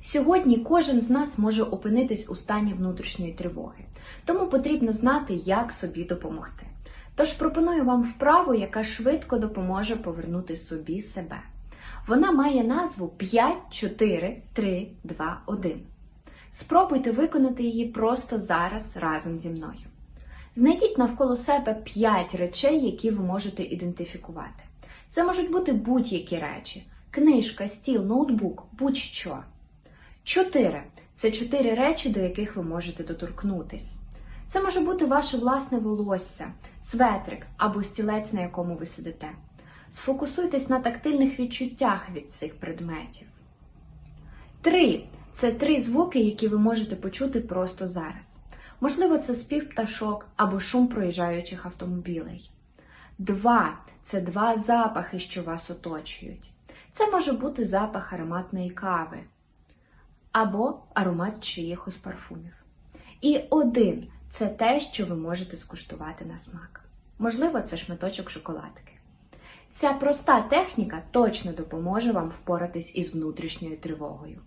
Сьогодні кожен з нас може опинитись у стані внутрішньої тривоги, тому потрібно знати, як собі допомогти. Тож пропоную вам вправу, яка швидко допоможе повернути собі себе. Вона має назву 5, 4, 3, 2, 1. Спробуйте виконати її просто зараз разом зі мною. Знайдіть навколо себе 5 речей, які ви можете ідентифікувати. Це можуть бути будь-які речі: книжка, стіл, ноутбук, будь-що. 4 це 4 речі, до яких ви можете доторкнутись. Це може бути ваше власне волосся, светрик або стілець, на якому ви сидите. Сфокусуйтесь на тактильних відчуттях від цих предметів. 3 це три звуки, які ви можете почути просто зараз. Можливо, це спів пташок або шум проїжджаючих автомобілей. 2 це два запахи, що вас оточують. Це може бути запах ароматної кави або аромат чиїхось парфумів. І один це те, що ви можете скуштувати на смак. Можливо, це шматочок шоколадки. Ця проста техніка точно допоможе вам впоратись із внутрішньою тривогою.